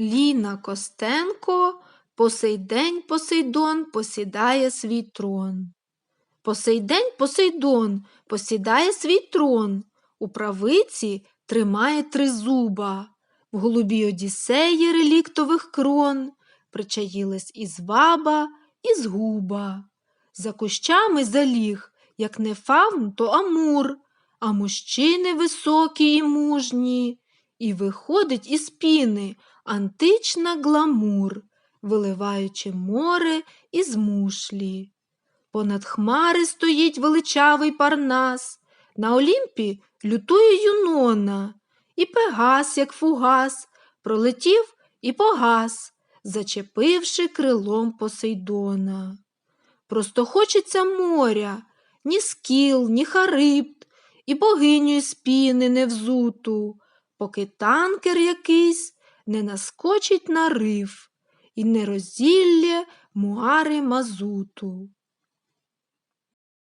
Ліна Костенко по сей день Посейдон посідає свій трон. По сей день Посейдон посідає свій трон, у правиці тримає тризуба, в голубій одіссеї реліктових крон причаїлась і зваба, і згуба. За кущами заліг, як не фавн, то амур, а мужчини високі і мужні, і виходить із піни антична гламур, виливаючи море із мушлі. Понад хмари стоїть величавий парнас, на Олімпі лютує Юнона, і Пегас, як фугас, пролетів і погас, зачепивши крилом Посейдона. Просто хочеться моря, ні скіл, ні харибд, і богиню із піни не взуту, поки танкер якийсь не наскочить на риф і не розділля муари мазуту.